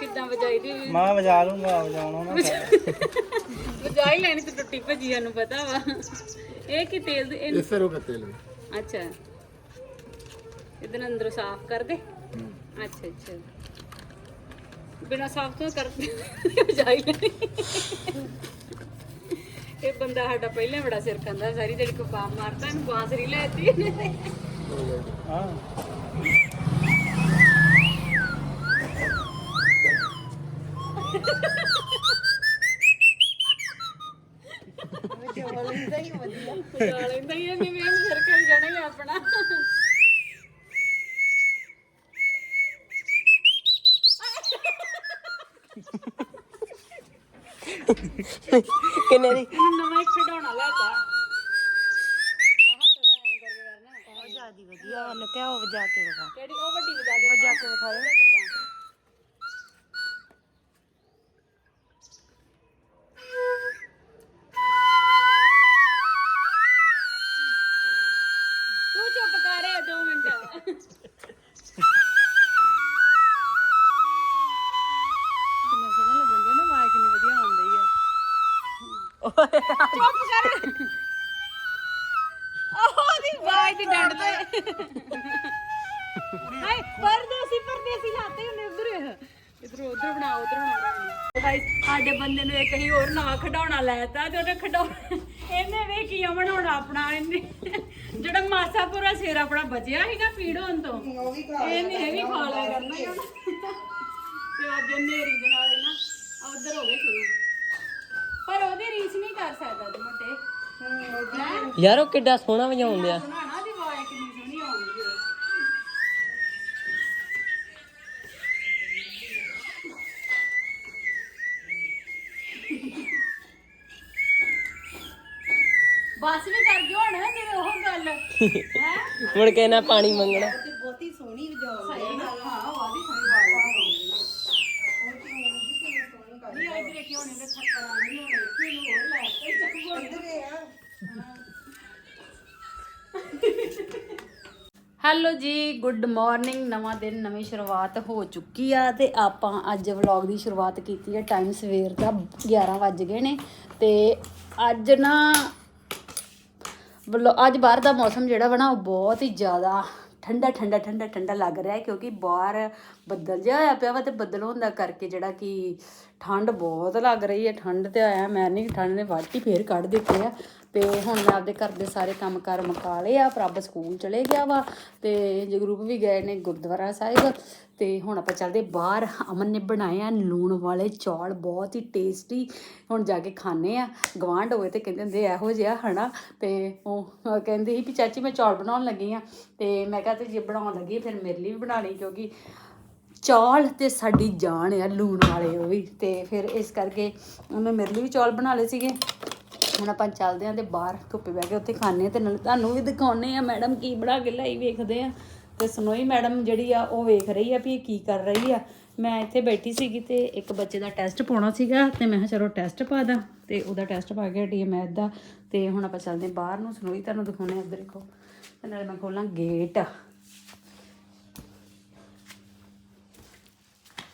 ਕਿੱਦਾਂ ਵਜਾਈ ਦੀ ਮੈਂ ਵਜਾ ਲੂੰਗਾ ਵਜਾਉਣਾ ਨਾ ਵਜਾਈ ਲੈਣੀ ਤੇ ਟੁੱਟੀ ਭੱਜੀ ਨੂੰ ਪਤਾ ਵਾ ਇਹ ਕੀ ਤੇਲ ਦੇ ਇਹ- ये सरों का तेल है ਅੱਛਾ ਇਹਦੇ ਅੰਦਰ ਸਾਫ਼ ਕਰ ਦੇ ਅੱਛਾ ਅੱਛਾ ਬਿਨਾ ਸਾਫ਼ ਤੋਂ ਕਰ ਵਜਾਈ ਲੈਣੀ ਇਹ ਬੰਦਾ ਸਾਡਾ ਪਹਿਲਾਂ ਹੀ ਬੜਾ ਸਿਰ ਖਾਂਦਾ ਸਾਰੀ ਜਿਹੜੀ ਕੋ ਬਾਮ ਮਾਰਦਾ ਇਹਨੂੰ ਬਾਂਸਰੀ ਲੈਤੀ ਇਹਨੇ ਹਾਂ ਵਜਾ ਲੈਂਦਾ ਹੀ ਨਹੀਂ ਮੈਂ ਸਿਰ ਜਾਣਾ ਹੀ ਆਪਣਾ ਕਿੰਨੇ ਦੀ? ਇਹਨੂੰ ਨਵਾਂ ਹੀ ਖਿਡੌਣਾ ਲੈਤਾ ਆਹ ਥੋੜਾ ਐਂ ਕਰਕੇ ਕਰਨਾ ਜਿਆਦੀ ਵਧੀਆ ਉਹਨੂੰ ਕਿਹਾ ਉਹ ਵਜਾ ਕੇ ਵਿਖਾ ਕਿਹੜੀ ਉਹ ਵੱਡੀ ਵਜਾ ਕੇ ਵਜਾ ਕੇ ਵਿਖਾ। ਦੇ ਚੁੱਪ ਕਰ ਉਹਦੀ ਆਵਾਜ਼ ਦੀ ਡੰਡ ਤੇ ਹਾਏ ਪਰਦੇਸੀ ਪਰਦੇਸੀ ਲਾਤੇ ਹੁੰਦੇ ਉਧਰ ਇਧਰ ਉਧਰ ਬਣਾ ਉਧਰ ਬਣਾ ਗਾਇਸ ਸਾਡੇ ਬੰਦੇ ਨੂੰ ਇੱਕ ਹੀ ਹੋਰ ਨਾ ਖਿਡੌਣਾ ਲੈਤਾ ਤੇ ਉਹਨੇ ਖਿਡੌਣਾ ਇਹਨੇ ਵੇ ਕੀ ਬਣਾਉਣਾ ਆਪਣਾ ਇਹਨੇ ਜਿਹੜਾ ਮਾਸਾ ਪੂਰਾ ਸਿਰ ਆਪਣਾ ਬਚਿਆ ਸੀਗਾ ਪੀੜ ਹੋਣ। ਤੋਂ ਇਹਨੇ ਇਹ ਵੀ ਖਾ ਲਿਆ ਕਰਨਾ ਤੇ ਅੱਜ ਨੇਰੀ ਦੇ ਨਾਲ ਨਾ ਉਧਰ ਹੋ ਗਏ ਸ਼ੁਰੂ ਪਰ ਉਹਦੀ ਰੀਸ ਨਹੀਂ ਕਰ ਸਕਦਾ ਤੇ ਮੋਟੇ ਹੈ ਯਾਰ ਉਹ ਕਿੱਡਾ ਸੋਹਣਾ ਵਜਾਉਂਦੇ ਆ। ਸੁਣਾਣਾ ਦੀ ਆਵਾਜ਼ ਕਿੰਨੀ ਸੋਹਣੀ ਆਉਂਦੀ ਹੈ ਬਸ ਵੀ ਕਰ ਗਿਓ ਹੁਣ ਤੇਰੇ ਉਹ ਗੱਲ। ਹੈ? ਮੁੜ ਕੇ ਨਾ ਪਾਣੀ ਮੰਗਣਾ ਸਹੀ ਗੱਲ ਹਾਂ ਵਾਦੀ ਸੋਹਣੀ ਆਵਾਜ਼ ਨਹੀਂ ਆਈ ਤੇਰੇ ਕਿਉਂ ਨਹੀਂ ਥੱਕਰ ਆਣੀ ਹੋਣੀ ਕਿਉਂ ਹੋਰ ਲੈ ਕੇ ਚੱਕੋ ਹੈਲੋ ਜੀ ਗੁੱਡ ਮਾਰਨਿੰਗ ਨਵਾਂ ਦਿਨ, ਨਵੀਂ ਸ਼ੁਰੂਆਤ ਹੋ ਚੁੱਕੀ ਆ ਤੇ ਆਪਾਂ ਅੱਜ ਵਲੌਗ ਦੀ ਸ਼ੁਰੂਆਤ ਕੀਤੀ ਹੈ ਟਾਈਮ ਸਵੇਰ ਦਾ 11 ਵੱਜ ਗਏ ਨੇ ਤੇ ਅੱਜ ਨਾ ਵਲੋ- ਅੱਜ ਬਾਹਰ ਦਾ ਮੌਸਮ ਜਿਹੜਾ ਵਾ ਨਾ, ਉਹ ਬਹੁਤ ਹੀ ਜ਼ਿਆਦਾ ਠੰਡਾ ਠੰਡਾ ਠੰਡਾ ਠੰਡਾ ਲੱਗ ਰਿਹਾ ਹੈ ਕਿਉਂਕਿ ਬਾਹਰ ਬੱਦਲ ਜਿਹਾ ਹੋਇਆ ਪਿਆ ਵਾ ਤੇ ਬੱਦਲ ਹੋਣ ਦਾ ਕਰਕੇ ਜਿਹੜਾ ਕਿ ਠੰਡ ਬਹੁਤ ਲੱਗ ਰਹੀ ਹੈ, ਠੰਡ ਤੇ ਆਇਆ ਮੈਂ ਨਹੀਂ ਠੰਡ ਨੇ ਵਾਟੀ ਫੇਰ ਕੱਢ ਦਿੱਤੀ ਆ। ਤੇ ਹੁਣ ਮੈਂ ਆਪਦੇ ਘਰ ਦੇ ਸਾਰੇ ਕੰਮ ਕਾਰ ਮੁਕਾ ਲਏ ਆ, ਪ੍ਰਭ ਸਕੂਲ ਚਲੇ ਗਿਆ ਵਾ ਤੇ ਜਗਰੂਪ ਵੀ ਗਏ ਨੇ ਗੁਰਦੁਆਰਾ ਸਾਹਿਬ ਤੇ ਹੁਣ ਆਪਾਂ ਚੱਲਦੇ ਬਾਹਰ, ਅਮਨ ਨੇ ਬਣਾਏ ਆ ਲੂਣ ਵਾਲੇ ਚੌਲ, ਬਹੁਤ ਹੀ ਟੇਸਟੀ ਹੁਣ ਜਾ ਕੇ ਖਾਣੇ ਆ ਗਵਾਂਢ ਹੋਏ ਤੇ ਕਹਿੰਦੇ ਹੁੰਦੇ ਇਹੋ ਜਿਹਾ ਹਨਾ, ਤੇ ਉਹ ਕਹਿੰਦੇ ਸੀ ਵੀ ਚਾਚੀ ਮੈਂ ਚੌਲ ਬਣਾਉਣ ਲੱਗੀ ਆ, ਤੇ ਮੈਂ ਕਿਹਾ ਤੇ ਜੇ ਬਣਾਉਣ ਲੱਗੀ ਫਿਰ ਮੇਰੇ ਲਈ ਵੀ ਬਣਾ ਲਈ, ਕਿਉਂਕਿ ਚੌਲ ਤੇ ਸਾਡੀ ਜਾਨ ਆ ਲੂਣ ਵਾਲੇ, ਉਹ ਵੀ ਤੇ ਫਿਰ ਇਸ ਕਰਕੇ ਉਹਨੇ ਮੇਰੇ ਲਈ ਵੀ ਚੌਲ ਬਣਾ ਲਏ ਸੀਗੇ। ਹੁਣ ਆਪਾਂ ਚੱਲਦੇ ਆਂ ਤੇ ਬਾਹਰ ਧੁੱਪੇ ਬਹਿ ਕੇ ਉੱਥੇ ਖਾਣੇ ਆ ਤੇ ਨਾਲ ਤੁਹਾਨੂੰ ਵੀ ਦਿਖਾਉਣੇ ਆ ਮੈਡਮ ਕੀ ਬਣਾ ਕੇ ਲਈ ਵੇਖਦੇ ਆ। ਤੇ ਸਨੋਈ ਮੈਡਮ ਜਿਹੜੀ ਆ ਉਹ ਵੇਖ ਰਹੀ ਆ ਵੀ ਇਹ ਕੀ ਕਰ ਰਹੀ ਆ। ਮੈਂ ਇੱਥੇ ਬੈਠੀ ਸੀਗੀ ਤੇ ਇੱਕ ਬੱਚੇ ਦਾ ਟੈਸਟ ਪਾਉਣਾ ਸੀਗਾ ਤੇ ਮੈਂ ਕਿਹਾ ਚਲੋ ਟੈਸਟ ਪਾ ਦਾਂ ਤੇ ਉਹਦਾ ਟੈਸਟ ਪਾ ਕੇ ਹਟੀ ਆ ਮੈਥ ਦਾ। ਤੇ ਹੁਣ ਆਪਾਂ ਚੱਲਦੇ ਆਂ ਬਾਹਰ ਨੂੰ। ਸਨੋਈ ਤੁਹਾਨੂੰ ਦਿਖਾਉਣੇ ਆ ਇੱਧਰ ਦੇਖੋ। ਤੇ ਨਾਲ ਮੈਂ ਖੋਲਾਂ ਗੇਟ।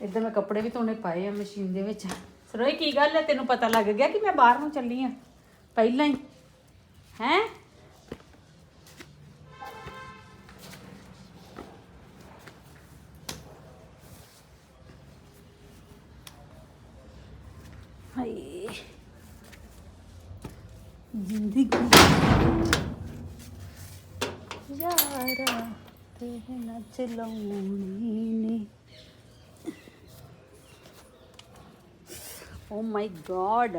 ਇੱਧਰ ਮੈਂ ਕੱਪੜੇ ਵੀ ਧੋਣੇ ਪਾਏ ਆ ਮਸ਼ੀਨ ਦੇ ਵਿੱਚ। ਸਰੋਈ ਕੀ ਗੱਲ ਹੈ ਤੈਨੂੰ ਪਤਾ ਲੱਗ ਗਿਆ ਕਿ ਮੈਂ ਬਾਹਰ ਨੂੰ ਚੱਲੀ ਆ? ਪਹਿਲਾਂ ਹੀ। ਹੈ? ਹਾਏ। ਜ਼ਿੰਦਗੀ। ਯਾਰਾ ਤੇ ਨਾ ਚਲਾਉਣੀ ਨੇ। ਓ ਮਾਈ ਗॉड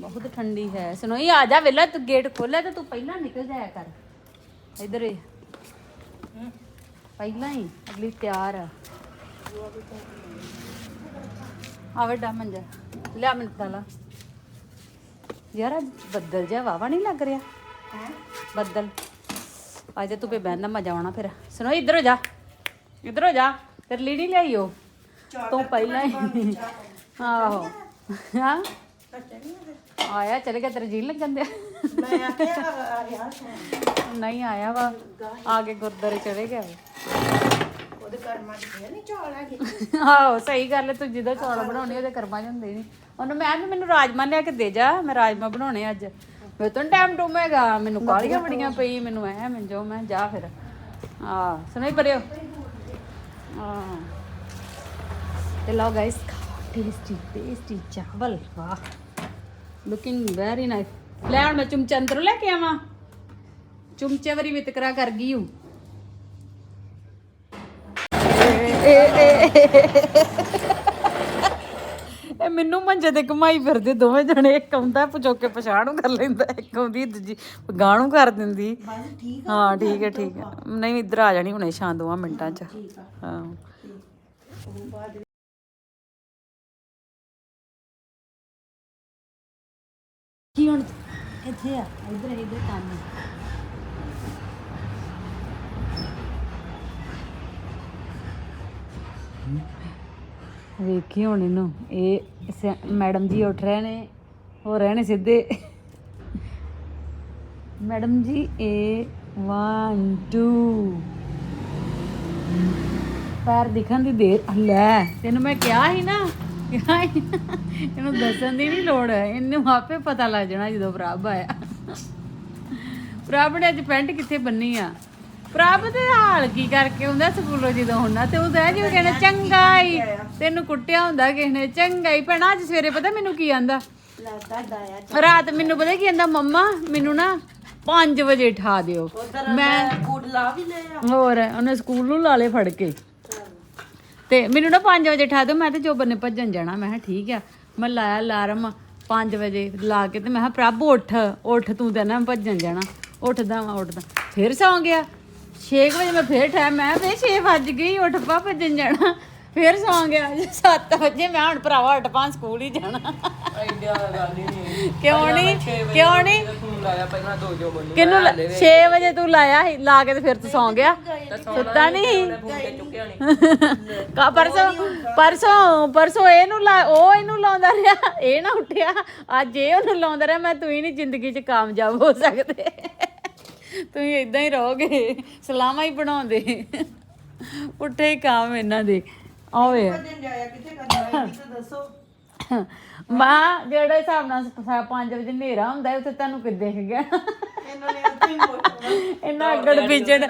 ਬਹੁਤ ਠੰਡੀ ਹੈ। ਸੁਣੋਈ ਆ ਜਾ ਵੇਲਾ ਤੂੰ ਗੇਟ ਖੋਲਿਆ ਤੇ ਤੂੰ ਪਹਿਲਾਂ ਨਿਕਲ ਜਾਇਆ ਕਰ। ਇਧਰ ਹੀ ਪਹਿਲਾਂ ਹੀ ਅਗਲੀ ਤਿਆਰ ਆ। ਆ ਵੱਡਾ ਮੰਜਾ। ਲਿਆ ਮੈਨੂੰ ਫੜਾ ਲਾ ਯਾਰ ਅੱਜ ਬੱਦਲ ਜਿਹਾ ਵਾਵਾ ਨਹੀਂ ਲੱਗ ਰਿਹਾ। ਹੈ? ਬੱਦਲ। ਅੱਜ ਤੂੰ ਪੇ ਦਾ ਮਜ਼ਾ ਆਉਣਾ ਫਿਰ। ਸੁਣੋ ਇੱਧਰ ਹੋ ਜਾ। ਇੱਧਰ ਹੋ ਜਾ। ਤੇਰੇ ਨਹੀਂ ਲਿਆਈਓ। ਤੂੰ ਪਹਿਲਾਂ ਹੀ। ਆਹੋ। ਹਾਂ। ਆਇਆ ਚਲੇ ਗਿਆ ਤੇਰੇ ਜੀ ਲੱਗਣ ਦੇ ਮੈਂ ਆਖਿਆ ਆ ਰਿਹਾ ਨਹੀਂ ਆਇਆ ਵਾ ਆ ਕੇ ਗੁਰਦਾਰੇ ਚਲੇ ਗਿਆ ਵਾ। ਉਹਦੇ ਕਰਮਾਂ ਚ ਨਹੀਂ ਚੌਲ ਹੈਗੇ? ਆਹੋ ਸਹੀ ਗੱਲ ਹੈ ਤੂੰ ਜਿਹਦਾ ਚੌਲ ਬਣਾਉਣੇ ਉਹਦੇ ਕਰਮਾਂ 'ਚ ਹੁੰਦੇ ਨਹੀਂ ਉਹਨੂੰ ਮੈਂ ਕਿਹਾ ਮੈਨੂੰ ਰਾਜਮਾ ਲਿਆ ਕੇ ਦੇ ਜਾ ਮੈਂ ਰਾਜਮਾ ਬਣਾਉਣੇ ਅੱਜ। ਮੇਰੇ ਤੋਂ ਟਾਈਮ ਟੂਮ ਹੈਗਾ ਮੈਨੂੰ ਕਾਲੀਆਂ ਬੜੀਆਂ ਪਈ ਮੈਨੂੰ ਐ ਮੈਂ ਜੋ ਮੈਂ ਜਾ ਫਿਰ। ਆ ਸੁਣਾਈ ਪਰਿਓ? ਹਾਂ ਤੇ ਲਓ ਗਾਇਸ ਟੇਸਟੀ ਟੇਸਟੀ ਚਾਵਲ ਵਾਹ। ਲੁਕਿੰਗ ਵੈਰੀ ਨਾਈਸ ਲੈ ਹੁਣ ਮੈਂ ਚਮਚਾ ਅੰਦਰੋਂ ਲੈ ਕੇ ਆਵਾਂ। ਚਮਚੇ ਵਰੀ ਵਿਤਕਰਾ ਕਰ ਗਈ ਹੂੰ। ਇਹ ਮੈਨੂੰ ਮੰਜੇ ਤੇ ਘੁਮਾਈ ਫਿਰਦੇ ਦੋਵੇਂ ਜਣੇ। ਇੱਕ ਆਉਂਦਾ ਪੁਚੋਕੇ ਪਛਾਣੂ ਕਰ ਲੈਂਦਾ ਇੱਕ ਆਉਂਦੀ ਦੂਜੀ ਗਾਣੂ ਕਰ ਦਿੰਦੀ। ਹਾਂ ਠੀਕ ਹੈ ਠੀਕ ਹੈ ਨਹੀਂ ਇੱਧਰ ਆ ਜਾਣੀ ਹੁਣੇ ਸ਼ਾਂ ਦੋਵਾਂ ਮਿੰਟਾਂ ਚ। ਹਾਂ। ਕੀ ਹੁਣ ਇੱਥੇ ਆ? ਇੱਧਰ ਇੱਧਰ ਕੰਮ ਵੇਖੀ ਹੁਣ ਇਹਨੂੰ। ਇਹ ਸ- ਮੈਡਮ ਜੀ ਉੱਠ ਰਹੇ ਨੇ। ਹੋ ਰਹੇ ਨੇ ਸਿੱਧੇ। ਮੈਡਮ ਜੀ ਇਹ 1 2 ਪੈਰ ਦਿਖਣ ਦੀ ਦੇਰ ਲੈ ਤੈਨੂੰ ਮੈਂ ਕਿਹਾ ਸੀ ਨਾ, ਇਹਨੂੰ ਦੱਸਣ ਦੀ ਨਹੀਂ ਲੋੜ ਇਹਨੂੰ ਆਪੇ ਪਤਾ ਲੱਗ ਜਾਣਾ ਜਦੋਂ ਪ੍ਰਭ ਆਇਆ। ਪ੍ਰਭ ਨੇ ਅੱਜ ਪੈਂਟ ਕਿੱਥੇ ਬੰਨੀ ਆ? ਪ੍ਰਭ ਦੇ ਹਾਲ ਕੀ ਕਰਕੇ ਹੁੰਦਾ ਸਕੂਲੋਂ ਜਦੋਂ ਹੁੰਦਾ ਤੇ ਉਹ ਕਹਿ ਜਿਵੇਂ ਕਹਿੰਦਾ ਚੰਗਾ ਹੀ ਤੈਨੂੰ ਕੁੱਟਿਆ ਹੁੰਦਾ ਕਿਸੇ ਨੇ। ਚੰਗਾ ਹੀ ਭੈਣਾ ਅੱਜ ਸਵੇਰੇ ਪਤਾ ਮੈਨੂੰ ਕੀ ਆਂਦਾ? ਰਾਤ ਮੈਨੂੰ ਪਤਾ ਕੀ ਕਹਿੰਦਾ ਮੰਮਾ ਮੈਨੂੰ ਨਾ 5 ਵਜੇ ਠਾ ਦਿਓ। ਮੈਂ ਬੂਟ ਲਾ ਵੀ ਲਿਆ। ਹੋਰ ਉਹਨੇ ਸਕੂਲ ਨੂੰ ਲਾਲੇ ਫੜ ਕੇ। ਤੇ ਮੈਨੂੰ ਨਾ 5 ਵਜੇ ਠਾ ਦਿਓ, ਮੈਂ ਤੇ ਜੋਬਨ ਨੇ ਭੱਜਣ ਜਾਣਾ, ਮੈਂ ਕਿਹਾ ਠੀਕ ਆ। ਮੈਂ ਲਾਇਆ ਅਲਾਰਮ 5 ਵਜੇ ਲਾ ਕੇ ਤੇ ਮੈਂ ਕਿਹਾ, ਪ੍ਰਭ ਉੱਠ ਉੱਠ ਤੂੰ ਤੇ ਨਾ ਭੱਜਣ ਜਾਣਾ। ਉੱਠਦਾ ਵਾਂ, ਉੱਠਦਾ। ਫਿਰ ਸੌਂ ਗਿਆ। 6 ਵਜੇ ਮੈਂ ਫੇਰ ਠਾਇਆ ਮੈਂ ਫੇਰ 6 ਵੱਜ ਗਈ ਉੱਠ ਪਾ ਭੱਜਣ ਜਾਣਾ। ਫੇਰ ਸੌਂ ਗਿਆ। 7 ਵਜੇ, ਮੈਂ ਹੁਣ ਭਰਾਵਾ, ਉੱਠ ਪਾ, ਸਕੂਲ ਹੀ ਜਾਣਾ। ਆਈਡੀਆ ਗੱਲ ਹੀ ਨਹੀਂ ਕਿਉਂ ਨਹੀਂ? ਕਿਉਂ ਨਹੀਂ? ਤੂੰ ਲਾਇਆ ਪਹਿਲਾਂ ਦੋ ਜੋ ਬੋਲੀ ਕਿਨੂੰ 6 ਵਜੇ ਤੂੰ ਲਾਇਆ ਸੀ ਲਾ ਕੇ ਤੇ ਫਿਰ ਤੂੰ ਸੌਂ ਗਿਆ। ਸੁੱਤਾ ਨਹੀਂ? ਫੋਨ ਤੇ ਚੁੱਕਿਆ ਨਹੀਂ ਕਾ ਪਰਸੋਂ ਪਰਸੋਂ ਪਰਸੋਂ ਇਹਨੂੰ ਲਾ ਉਹ ਇਹਨੂੰ ਲਾਉਂਦਾ ਰਿਹਾ ਇਹ ਨਾ ਉੱਠਿਆ। ਅੱਜ ਇਹ ਉਹਨੂੰ ਲਾਉਂਦਾ ਰਿਹਾ ਮੈਂ ਤੂੰ ਹੀ ਨਹੀਂ ਜ਼ਿੰਦਗੀ 'ਚ ਕਾਮਯਾਬ ਹੋ ਸਕਦੇ। ਤੁਸੀਂ ਇਦਾਂ ਹੀ ਰਹੋਗੇ ਸਲਾਮਾਂ ਹੀ ਬਣਾਉਂਦੇ। ਉੱਠੇ ਹੀ ਕੰਮ ਇਹਨਾਂ ਦੇ। ਆਵੇ ਦਿਨ ਜਾਇਆ ਕਿੱਥੇ ਕਰਨਾ ਹੈ ਕਿਤੇ ਦੱਸੋ। ਮਾਂ ਜਿਹੜੇ ਹਿਸਾਬ ਨਾਲ 5 ਵਜੇ ਹਨੇਰਾ ਹੁੰਦਾ ਹੈ, ਉੱਥੇ ਤੁਹਾਨੂੰ ਕਿ ਦਿਖ ਗਿਆ? ਇਹਨਾਂ ਨੇ ਉੱਥੇ ਹੀ ਮੋਟਰ ਇਹਨਾਂ ਅੱਗੜ ਉੱਤੇ ਜਾਣੇ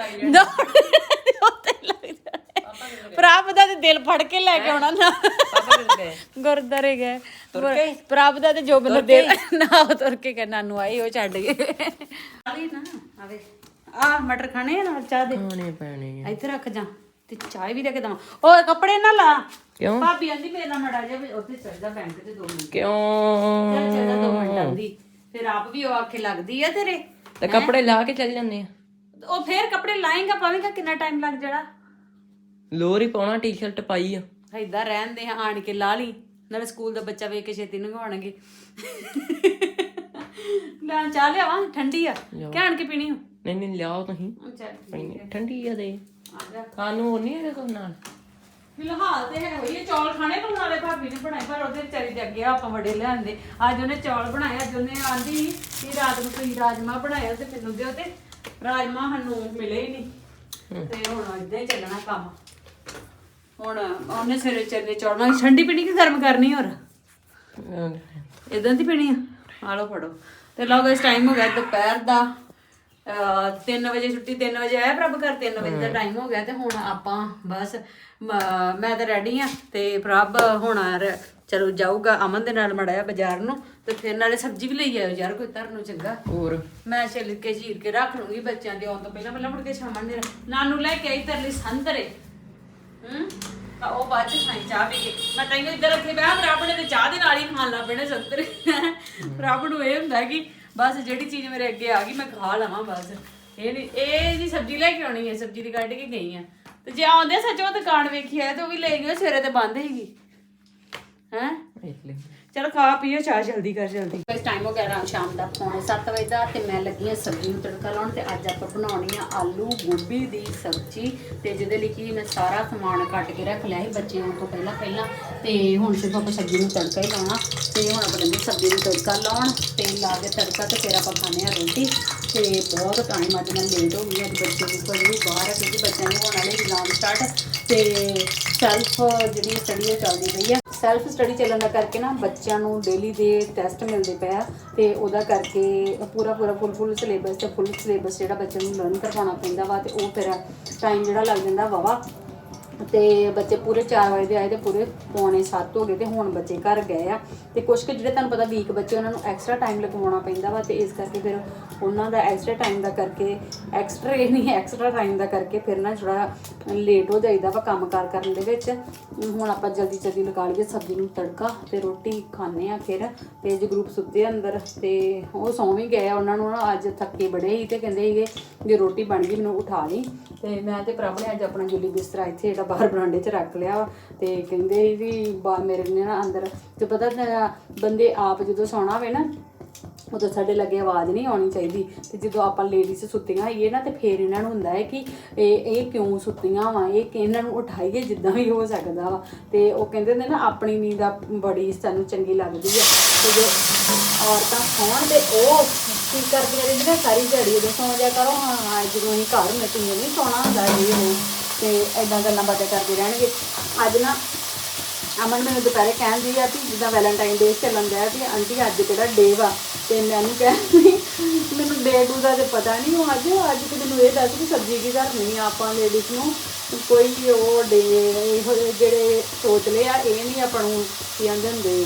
ਪ੍ਰਭ ਦਾ ਤੇ ਦਿਲ ਫੜ ਕੇ ਲੈ ਕੇ ਆਉਣਾ ਨਾ। ਗੁਰਦਾਰੇ ਗਏ? ਪ੍ਰਭ ਦਾ ਤੇ ਜੋਬਨ ਦਾ ਦਿਲ ਨਾ ਤੁਰ ਕੇ ਕਹਿੰਦਾ ਨੂੰ ਆਈ ਉਹ ਛੱਡ ਗਏ। ਆਲੀ ਨਾ ਆਵੇ। ਆ ਮਟਰ ਖਾਣੇ ਨਾਲ ਚਾਹ ਦੇ। ਖਾਣੇ ਪੈਣੇ ਇੱਥੇ ਰੱਖ ਜਾ। ਤੇ ਚਾਹ ਵੀ ਲੈ ਕੇ ਦਵਾਂ। ਉਹ ਕੱਪੜੇ ਨਾ ਲਾ। ਕਿਉਂ? ਭਾਬੀ ਆਂਦੀ ਮੇਰੇ ਨਾਲ ਮੜਾ ਜਾ ਵੀ ਉੱਥੇ ਚੱਲ ਜਾ ਬੈਂਕ ਤੇ 2 ਮਿੰਟ। ਕਿਉਂ? ਚੱਲ ਚੱਲ ਜਾ 2 ਮਿੰਟ ਆਂਦੀ। ਫਿਰ ਆਪ ਵੀ ਉਹ ਆਖੇ ਲੱਗਦੀ ਆ ਤੇਰੇ। ਤੇ ਕੱਪੜੇ ਲਾ ਕੇ ਚੱਲ ਜਾਂਦੇ ਆ। ਉਹ ਫੇਰ ਕੱਪੜੇ ਲਾਏਗਾ ਪਾਵੇਂਗਾ ਕਿੰਨਾ ਟਾਈਮ ਲੱਗ ਜਾਣਾ। ਲੋਰ ਹੀ ਪਾਉਣਾ ਟੀ-ਸ਼ਰਟ ਪਾਈ ਆ। ਏਦਾਂ ਰਹਿਣ ਦੇ ਆਣ ਕੇ ਲਾ ਲਈ। ਨਾਲੇ ਸਕੂਲ ਦਾ ਬੱਚਾ ਵੇਖ ਕੇ ਛੇਤੀ ਨਗਾਉਣਗੇ ਲੈ ਚਾਹ ਲਿਆਵਾਂ ਠੰਡੀ ਆ। ਕਹਿਣ ਕੇ ਪੀਣੀ ਹੋ ਨਹੀਂ ਨਹੀਂ ਲਿਆਓ ਤੁਸੀਂ। ਚੱਲ ਪੀਣੀ ਠੰਡੀ ਆ ਦੇ ਖਾਨੂੰ ਹੋਰ ਨਹੀਂ ਹੈਗਾ ਕੋਈ ਨਾਲ? ਫਿਲਹਾਲ ਤੇ ਹੈ ਹੋਈ ਇਹ ਚੌਲ ਖਾਣੇ ਨੂੰ ਨਾਲੇ ਭਾਬੀ ਨੇ ਬਣਾਏ ਪਰ ਉਹਦੇ ਵਿਚਾਰੀ ਦੇ ਅੱਗੇ ਆਪਾਂ ਵੜੇ ਲਿਆਂਦੇ ਅੱਜ ਉਹਨੇ ਚੌਲ ਬਣਾਏ ਅੱਜ ਉਹਨੇ ਆਂਦੀ ਕਿ ਰਾਤ ਨੂੰ ਤੁਸੀਂ ਰਾਜਮਾ ਬਣਾਇਆ ਤੇ ਮੈਨੂੰ ਦਿਓ ਤੇ ਰਾਜਮਾ ਸਾਨੂੰ ਮਿਲੇ ਹੀ ਨਹੀਂ। ਤੇ ਹੁਣ ਇਦਾਂ ਹੀ ਚੱਲਣਾ ਕੰਮ। ਹੁਣ ਉਹਨੇ ਸਵੇਰੇ ਚੱਲੇ ਚੌਲ ਮੈਂ ਠੰਡੀ ਪੀਣੀ ਕਿ ਗਰਮ ਕਰਨੀ ਹੋਰ? ਇਦਾਂ ਦੀ ਪੀਣੀ ਆ? ਆ ਲਓ ਫੜੋ। ਤੇ ਲਓ ਗਾਇਸ ਟਾਈਮ ਹੋ ਗਿਆ ਦੁਪਹਿਰ ਦਾ। 3 ਵਜੇ ਛੁੱਟੀ 3 ਵਜੇ ਆਇਆ ਪ੍ਰਭ ਘਰ 3 ਵਜੇ ਦਾ ਟਾਈਮ ਹੋ ਗਿਆ ਤੇ ਹੁਣ ਆਪਾਂ ਬਸ ਮ- ਤਾਂ ਰੈਡੀ ਆ ਤੇ ਪ੍ਰਭ ਹੁਣ ਚਲੋ ਜਾਊਗਾ ਅਮਨ ਦੇ ਨਾਲ ਮੜਾਇਆ ਬਾਜ਼ਾਰ ਨੂੰ ਤੇ ਫਿਰ ਨਾਲੇ ਸਬਜ਼ੀ ਵੀ ਲਈ ਆਇਓ ਯਾਰ ਕੋਈ ਧਰਨ ਨੂੰ ਚੰਗਾ। ਹੋਰ? ਮੈਂ ਛਿੱਲ ਕੇ ਚੀਰ ਕੇ ਰੱਖ ਲੂੰਗੀ ਬੱਚਿਆਂ ਦੇ ਆਉਣ ਤੋਂ ਪਹਿਲਾਂ ਪਹਿਲਾਂ ਮੁੜ ਕੇ ਸ਼ਾਮਾਂ ਦੇ ਨਾਨੂ ਲੈ ਕੇ ਆਈ ਤੇਰੇ ਲਈ ਸੰਤਰੇ ਹੂੰ? ਤਾਂ ਉਹ ਬਾਅਦ ਚ ਖਾਈ ਚਾਹ ਪੀ ਕੇ। ਮੈਂ ਤੈਨੂੰ ਇੱਧਰ ਰੱਖੇ ਬਿਆ ਰੱਬ ਨੇ ਤੇ ਚਾਹ ਦੇ ਨਾਲ ਹੀ ਖਾਣ ਲੱਗ ਪੈਣੇ ਸੰਤਰੇ ਰੱਬ ਨੂੰ ਇਹ ਹੁੰਦਾ ਕਿ ਬਸ ਜਿਹੜੀ ਚੀਜ਼ ਮੇਰੇ ਅੱਗੇ ਆ ਗਈ, ਮੈਂ ਖਾ ਲਵਾਂ ਬਸ। ਇਹ ਨਹੀਂ ਇਹ ਜੀ ਸਬਜ਼ੀ ਲੈ ਕੇ ਆਉਣੀ ਹੈ, ਸਬਜ਼ੀ ਦੀ ਕੱਢ ਕੇ ਗਈ ਆ ਤੇ ਜੇ ਆਉਂਦੇ ਸੱਚੋ ਦੁਕਾਨ ਵੇਖੀ ਆ ਤੇ ਉਹ ਵੀ ਲੈ ਗਏ ਸਵੇਰੇ ਤੇ ਬੰਦ ਹੀਗੀ। ਹੈ? ਵੇਖ ਲੈ ਚਲ ਖਾ ਪੀਓ, ਚਾਹ ਜਲਦੀ ਕਰ, ਜਲਦੀ। ਇਸ ਟਾਈਮ ਹੋ ਗਿਆ ਰਾਤ ਸ਼ਾਮ ਦਾ ਪੌਣੇ 7 ਵਜੇ ਦਾ ਤੇ ਮੈਂ ਲੱਗੀ ਹਾਂ ਸਬਜ਼ੀ ਨੂੰ ਤੜਕਾ ਲਾਉਣ ਤੇ ਅੱਜ ਆਪਾਂ ਬਣਾਉਣੀ ਆ ਆਲੂ ਗੋਭੀ ਦੀ ਸਬਜ਼ੀ ਤੇ ਜਿਹਦੇ ਲਈ ਕਿ ਮੈਂ ਸਾਰਾ ਸਮਾਨ ਕੱਟ ਕੇ ਰੱਖ ਲਿਆ ਸੀ ਬੱਚੇ ਆਉਣ ਤੋਂ ਪਹਿਲਾਂ ਪਹਿਲਾਂ ਤੇ ਹੁਣ ਸਿਰਫ ਆਪਾਂ ਸਬਜ਼ੀ ਨੂੰ ਤੜਕਾ ਹੀ ਲਾਉਣਾ ਤੇ ਹੁਣ ਆਪਾਂ ਲੱਗੇ ਸਬਜ਼ੀ ਨੂੰ ਤੜਕਾ ਲਾਉਣ ਤੇ ਲਾ ਕੇ ਤੜਕਾ ਤੇ ਫਿਰ ਆਪਾਂ ਖਾਣੇ ਆ ਰੋਟੀ ਤੇ ਬਹੁਤ ਟਾਈਮ ਅੱਜ ਮੈਂ ਲੇਟ ਹੋ ਗਈ ਅੱਜ ਬੱਚੇ ਦੀ ਕੋਈ ਵੀ ਬਾਹਰ ਆ ਕਿਉਂਕਿ ਬੱਚਿਆਂ ਨੂੰ ਹੋਣ ਵਾਲੇ ਇਗਜ਼ਾਮ ਸਟਾਰਟ ਤੇ ਸੈਲਫ ਜਿਹੜੀ ਸਟੱਡੀ ਉਹ ਚੱਲਦੀ ਪਈ ਆ ਸੈਲਫ ਸਟੱਡੀ ਚੱਲਣ ਦਾ ਕਰਕੇ ਨਾ ਬੱਚਿਆਂ ਨੂੰ ਡੇਲੀ ਦੇ ਟੈਸਟ ਮਿਲਦੇ ਪਏ ਆ ਤੇ ਉਹਦਾ ਕਰਕੇ ਪੂਰਾ ਪੂਰਾ ਫੁੱਲ ਫੁੱਲ ਸਿਲੇਬਸ ਤੇ ਫੁੱਲ ਸਿਲੇਬਸ ਜਿਹੜਾ ਬੱਚਿਆਂ ਨੂੰ ਲਰਨ ਕਰਵਾਉਣਾ ਪੈਂਦਾ ਵਾ ਤੇ ਉਹ ਫਿਰ ਟਾਈਮ ਜਿਹੜਾ ਲੱਗ ਜਾਂਦਾ ਵਾਵਾ ਤੇ ਬੱਚੇ ਪੂਰੇ 4 ਵਜੇ ਦੇ ਆਏ ਤੇ ਪੂਰੇ ਪੌਣੇ 7 ਹੋ ਗਏ ਤੇ ਹੁਣ ਬੱਚੇ ਘਰ ਗਏ ਆ। ਤੇ ਕੁਝ ਕੁ ਜਿਹੜੇ ਤੁਹਾਨੂੰ ਪਤਾ ਵੀਕ ਬੱਚੇ ਉਹਨਾਂ ਨੂੰ ਐਕਸਟਰਾ ਟਾਈਮ ਲਗਵਾਉਣਾ ਪੈਂਦਾ ਵਾ ਤੇ ਇਸ ਕਰਕੇ ਫਿਰ ਉਹਨਾਂ ਦਾ ਐਕਸਟਰਾ ਟਾਈਮ ਦਾ ਕਰਕੇ ਐਕਸਟਰਾ ਨਹੀਂ ਐਕਸਟਰਾ ਟਾਈਮ ਦਾ ਕਰਕੇ ਫਿਰ ਨਾ ਥੋੜਾ ਲੇਟ ਹੋ ਜਾਈਦਾ ਵਾ ਕੰਮਕਾਰ ਕਰਨ ਦੇ ਵਿੱਚ। ਹੁਣ ਆਪਾਂ ਜਲਦੀ ਜਲਦੀ ਲਗਾ ਲਈਏ ਸਬਜ਼ੀ ਨੂੰ ਤੜਕਾ ਤੇ ਰੋਟੀ ਖਾਣੇ ਆ ਫਿਰ ਤੇ ਜੇ ਗਰੁੱਪ ਸੁੱਤੇ ਅੰਦਰ ਤੇ ਉਹ ਸੌਂ ਵੀ ਗਏ ਆ, ਉਹਨਾਂ ਨੂੰ ਨਾ ਅੱਜ ਥੱਕੇ ਬੜੇ ਸੀ ਤੇ ਕਹਿੰਦੇ ਸੀਗੇ ਜੇ ਰੋਟੀ ਬਣ ਗਈ ਮੈਨੂੰ ਉਠਾ ਲਈ। ਤੇ ਮੈਂ ਤੇ ਪ੍ਰਭ ਨੇ ਅੱਜ ਆਪਣਾ ਜੁਲੀ ਬਿਸਤਰਾ ਇੱਥੇ ਜਿਹੜਾ ਬਾਹਰ ਬਰਾਂਡੇ 'ਚ ਰੱਖ ਲਿਆ ਵਾ ਤੇ ਕਹਿੰਦੇ ਵੀ ਬਾ ਮੇਰੇ ਨੇ ਨਾ ਅੰਦਰ, ਤੇ ਪਤਾ ਬੰਦੇ ਆਪ ਜਦੋਂ ਸੌਣਾ ਹੋਵੇ ਨਾ, ਉਦੋਂ ਸਾਡੇ ਲੱਗੇ ਆਵਾਜ਼ ਨਹੀਂ ਆਉਣੀ ਚਾਹੀਦੀ। ਤੇ ਜਦੋਂ ਆਪਾਂ ਲੇਡੀਜ਼ ਸੁੱਤੀਆਂ ਹੋਈਏ ਨਾ, ਤੇ ਫੇਰ ਇਹਨਾਂ ਨੂੰ ਹੁੰਦਾ ਹੈ ਕਿ ਇਹ ਇਹ ਕਿਉਂ ਸੁੱਤੀਆਂ ਵਾ? ਇਹ ਇਹਨਾਂ ਨੂੰ ਉਠਾਈਏ ਜਿੱਦਾਂ ਵੀ ਹੋ ਸਕਦਾ ਵਾ। ਤੇ ਉਹ ਕਹਿੰਦੇ ਨੇ ਨਾ, ਆਪਣੀ ਨੀਂਦ ਆ ਬੜੀ ਸਾਨੂੰ ਚੰਗੀ ਲੱਗਦੀ ਹੈ। ਤੇ ਜੇ ਔਰਤਾਂ ਸੌਣ ਤੇ ਉਹ ਕੀ ਕਰਦੀਆਂ ਰਹਿੰਦੀਆਂ ਸਾਰੀ ਦਿਹਾੜੀ ਉਦੋਂ ਸੌਂ ਜਾ ਕਰੋ, ਹਾਂ ਹਾਂ, ਜਦੋਂ ਅਸੀਂ ਘਰ ਹੁੰਦੇ ਤੁਸੀਂ ਨਹੀਂ ਸੌਣਾ ਹੁੰਦਾ, ਇਹ, ਉਹ। ਤੇ ਐਦਾਂ ਗੱਲਾਂ ਬਾਤਾਂ ਕਰਦੇ ਰਹਿਣਗੇ। ਅੱਜ ਨਾ ਅਮਨ ਮੈਨੂੰ ਦੁਪਹਿਰੇ ਕਹਿੰਦੀ ਆ ਵੀ ਜਿੱਦਾਂ ਵੈਲੈਂਟਾਈਨ ਡੇ ਚੱਲਣ ਡਿਆ ਵੀ ਆਂਟੀ ਅੱਜ ਕਿਹੜਾ ਡੇ ਵਾ ਤੇ ਮੈਨੂੰ ਕਹਿੰਦੀ ਮੈਨੂੰ ਡੇ ਟੂ ਦਾ ਤੇ ਪਤਾ ਨਹੀਂ ਉਹ ਅੱਜ ਅੱਜ ਤੇ ਮੈਨੂੰ ਇਹ ਦੱਸ ਵੀ ਸਬਜ਼ੀ ਕੀ ਧਰਨੀ ਆ ਆਪਾਂ ਲੇਡੀਜ਼ ਨੂੰ। ਕੋਈ ਵੀ ਉਹ ਡੇ ਇਹੋ ਜਿਹੇ ਜਿਹੜੇ ਸੋਚ ਲਏ ਆ, ਇਹ ਨਹੀਂ ਆਪਾਂ ਨੂੰ ਕੀ ਕਹਿੰਦੇ ਹੁੰਦੇ।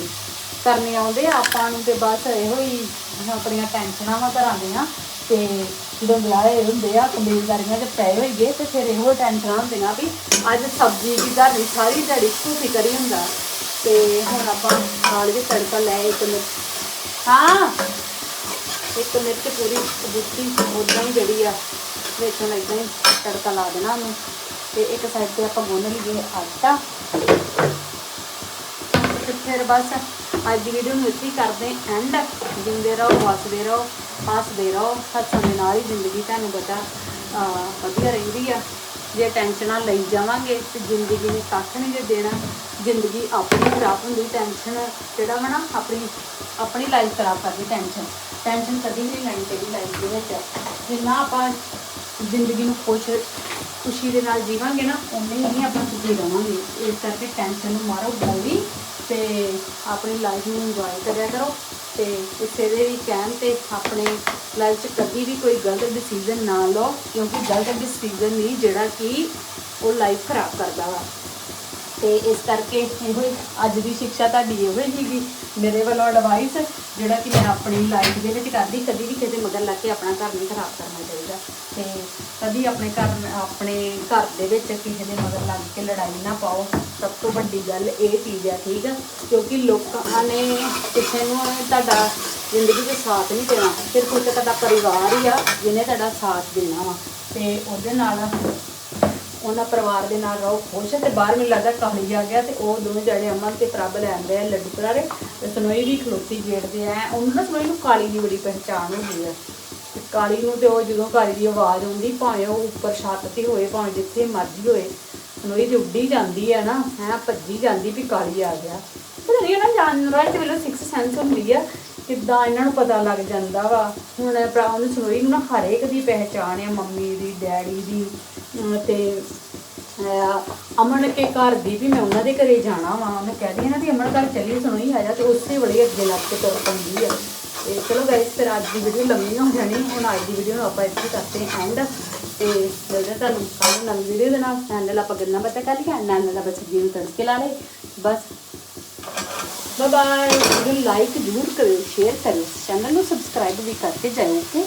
ਕਰਨੇ ਆਉਂਦੇ ਆ ਆਪਾਂ ਨੂੰ ਤੇ ਬਸ ਇਹੋ ਹੀ ਆਪਣੀਆਂ ਟੈਨਸ਼ਨਾਂ ਵਾ ਘਰਾਂ ਦੀਆਂ। ਤੇ ਜਦੋਂ ਵਿਆਹੇ ਹੁੰਦੇ ਆ ਕਬੀਲਦਾਰੀਆਂ ਤੇ ਪਏ ਹੋਈਏ ਤੇ ਫਿਰ ਇਹੋ ਟੈਨਸ਼ਨਾਂ ਹੁੰਦੀਆਂ ਵੀ ਅੱਜ ਸਬਜ਼ੀ ਦੀ ਘਰ ਸਾਰੀ ਦਿਹਾੜੀ ਤੂੰ ਕਰੀ ਹੁੰਦਾ। ਤੇ ਹੁਣ ਆਪਾਂ ਨਾਲ ਵੀ ਤੜਕਾ ਲੈ, ਇੱਕ ਮਿਰਚ ਹਾਂ, ਇੱਕ ਮਿਰਚ ਪੂਰੀ ਬੁੱਤੀ ਉਦਾਂ ਹੀ ਜਿਹੜੀ ਆ ਵਿੱਚ ਹੁਣ ਹੀ ਤੜਕਾ ਲਾ ਦੇਣਾ ਉਹਨੂੰ। ਤੇ ਇੱਕ ਸਾਈਡ ਤੇ ਆਪਾਂ ਗੁੰਨ ਲਈਏ ਆਟਾ। ਫਿਰ ਬਸ ਅੱਜ ਦੀ ਵੀਡੀਓ ਨੂੰ ਇੱਥੇ ਕਰਦੇ ਐਂਡ ਜਿੰਦੇ ਰਹੋ, ਹੱਸਦੇ ਰਹੋ ਹੱਸਦੇ ਰਹੋ। ਹੱਸਣ ਦੇ ਨਾਲ ਹੀ ਜ਼ਿੰਦਗੀ ਤੁਹਾਨੂੰ ਪਤਾ ਵਧੀਆ ਰਹਿੰਦੀ ਆ। ਜੇ ਟੈਨਸ਼ਨਾਂ ਲਈ ਜਾਵਾਂਗੇ ਤੇ ਜ਼ਿੰਦਗੀ ਨੇ ਕੱਖ ਨਹੀਂ ਜੇ ਦੇਣਾ। ਜ਼ਿੰਦਗੀ ਆਪਣੀ ਖਰਾਬ ਹੁੰਦੀ ਟੈਨਸ਼ਨ ਜਿਹੜਾ ਵਾ ਨਾ, ਆਪਣੀ ਆਪਣੀ ਲਾਈਫ ਖਰਾਬ ਕਰਦੀ ਟੈਨਸ਼ਨ ਟੈਨਸ਼ਨ ਕਦੀ ਨਹੀਂ ਲੈਣੀ ਚਾਹੀਦੀ ਲਾਈਫ ਦੇ ਵਿੱਚ। ਜਿੰਨਾ ਆਪਾਂ ਜ਼ਿੰਦਗੀ ਨੂੰ ਖੁਸ਼ ਖੁਸ਼ੀ ਦੇ ਨਾਲ ਜੀਵਾਂਗੇ ਨਾ ਉਨੇ ਹੀ ਆਪਾਂ ਸੁਖੀ ਰਵਾਂਗੇ। ਇਸ ਕਰਕੇ ਟੈਨਸ਼ਨ ਨੂੰ ਮਾਰੋ ਗੋਲੀ ਤੇ ਆਪਣੀ ਲਾਈਫ ਨੂੰ ਇੰਜੋਏ ਕਰਿਆ ਕਰੋ ਤੇ ਕਿਸੇ ਦੇ ਵੀ ਕਹਿਣ ਤੇ ਆਪਣੇ ਲਾਈਫ 'ਚ ਕਦੀ ਵੀ ਕੋਈ ਗਲਤ ਡਿਸੀਜਨ ਨਾ ਲਓ, ਕਿਉਂਕਿ ਗਲਤ ਡਿਸੀਜਨ ਨਹੀਂ, ਜਿਹੜਾ ਕਿ ਉਹ ਲਾਈਫ ਖਰਾਬ ਕਰਦਾ ਵਾ। ਤੇ ਇਸ ਕਰਕੇ ਇਹੋ ਹੀ ਅੱਜ ਦੀ ਸਿੱਖਿਆ ਤੁਹਾਡੀ ਇਹੋ ਹੀ ਸੀਗੀ। ਮੇਰੇ ਵੱਲੋਂ ਐਡਵਾਈਸ ਜਿਹੜਾ ਕਿ ਮੈਂ ਆਪਣੀ ਲਾਈਫ ਦੇ ਵਿੱਚ ਕਰਦੀ, ਕਦੀ ਵੀ ਕਿਸੇ ਮਗਰ ਲੱਗ ਕੇ ਆਪਣਾ ਘਰ ਨਹੀਂ ਖਰਾਬ ਕਰਨਾ ਚਾਹੀਦਾ। ਤੇ ਕਦੀ ਆਪਣੇ ਘਰ ਆਪਣੇ ਘਰ ਦੇ ਵਿੱਚ ਕਿਸੇ ਦੇ ਮਗਰ ਲੱਗ ਕੇ ਲੜਾਈ ਨਾ ਪਾਓ। ਸਭ ਤੋਂ ਵੱਡੀ ਗੱਲ ਇਹ ਚੀਜ਼ ਆ, ਠੀਕ ਆ? ਕਿਉਂਕਿ ਲੋਕਾਂ ਨੇ ਕਿਸੇ ਨੂੰ ਤੁਹਾਡਾ ਜ਼ਿੰਦਗੀ 'ਚ ਸਾਥ ਨਹੀਂ ਦੇਣਾ। ਸਿਰਫ ਇੱਕ ਤੁਹਾਡਾ ਪਰਿਵਾਰ ਹੀ ਆ, ਜਿਹਨੇ ਤੁਹਾਡਾ ਸਾਥ ਦੇਣਾ ਵਾ। ਤੇ ਉਹਦੇ ਨਾਲ ਉਹਨਾਂ ਪਰਿਵਾਰ ਦੇ ਨਾਲ ਰਹੋ, ਖੁਸ਼ ਤੇ ਬਾਹਰ ਮੈਨੂੰ ਲੱਗਦਾ ਕਾਲੀ ਆ ਗਿਆ ਤੇ ਉਹ ਦੋਵੇਂ ਜਣੇ ਅਮਨ ਤੇ ਪ੍ਰਭ ਲੈ ਆ ਲੱਡੂ ਕਰਾਰੇ ਤੇ ਸਨੋਈ ਵੀ ਖਲੋਤੀ ਗੇੜਦੇ ਆ। ਉਹਨੂੰ ਨਾ ਸਨੋਈ ਨੂੰ ਕਾਲੀ ਦੀ ਬੜੀ ਪਹਿਚਾਣ ਹੁੰਦੀ ਗਈ ਆ ਕਾਲੀ ਨੂੰ ਤੇ ਉਹ ਜਦੋਂ ਕਾਲੀ ਦੀ ਆਵਾਜ਼ ਆਉਂਦੀ, ਭਾਵੇਂ ਉਹ ਉੱਪਰ ਛੱਤ ਤੇ ਹੋਏ, ਭਾਵੇਂ ਜਿੱਥੇ ਮਰਜ਼ੀ ਹੋਏ, ਸਨੋਈ ਤੇ ਉੱਡੀ ਜਾਂਦੀ ਆ ਨਾ, ਹੈ, ਭੱਜੀ ਜਾਂਦੀ ਵੀ ਕਾਲੀ ਆ ਗਿਆ। ਪਤਾ ਨਹੀਂ ਨਾ ਜਾਨਵਰਾਂ ਦੇ ਵੱਲੋਂ 6 ਸੈਂਸ ਹੁੰਦੀ ਆ ਕਿੱਦਾਂ ਇਹਨਾਂ ਨੂੰ ਪਤਾ ਲੱਗ ਜਾਂਦਾ ਵਾ। ਹੁਣ ਭਰਾ ਉਹਨੂੰ ਸਨੋਈ ਨੂੰ ਨਾ ਹਰੇਕ ਦੀ ਪਹਿਚਾਣ ਆ, ਮੰਮੀ ਦੀ, ਡੈਡੀ ਦੀ ਤੇ ਅਮਨ ਕੇ ਘਰ ਦੀ ਵੀ ਮੈਂ ਉਹਨਾਂ ਦੇ ਘਰੇ ਜਾਣਾ ਵਾ। ਉਹਨੇ ਕਹਿੰਦੀ ਨਾ ਵੀ ਅਮਨ ਘਰ ਚੱਲੀ ਸਨੋਈ ਆ ਜਾ ਤੇ ਉਸੇ ਵੇਲੇ ਅੱਗੇ ਲੱਗ ਕੇ ਤੁਰ ਪੈਂਦੀ ਆ। ਤੇ ਚਲੋ ਗਾਇਸ ਫਿਰ ਅੱਜ ਦੀ ਵੀਡੀਓ ਲੰਮੀ ਹੋ ਜਾਣੀ, ਹੁਣ ਅੱਜ ਦੀ ਵੀਡੀਓ ਨੂੰ ਆਪਾਂ ਇੱਥੇ ਕਰਦੇ ਹਾਂ ਐਂਡ ਤੇ ਮਿਲਦੇ ਤੁਹਾਨੂੰ ਕੱਲ੍ਹ ਨਵੀਂ ਵੀਡੀਓ ਦੇ ਨਾਲ। ਚੈਨਲ ਆਪਾਂ ਗੱਲਾਂ ਬਾਤਾਂ ਕਰ ਲਈਆਂ ਨਾਲ ਨਾਲ ਬੱਚੇ ਜੀ ਨੂੰ ਤੜਕੇ ਲਾ ਲਏ। ਬਸ ਬਾਏ ਬਾਏ ਵੀਡੀਓ ਲਾਈਕ ਜ਼ਰੂਰ ਕਰਿਓ ਸ਼ੇਅਰ ਕਰਿਓ ਚੈਨਲ ਨੂੰ ਸਬਸਕ੍ਰਾਈਬ ਵੀ ਕਰਕੇ ਜਾਇਓ ਓਕੇ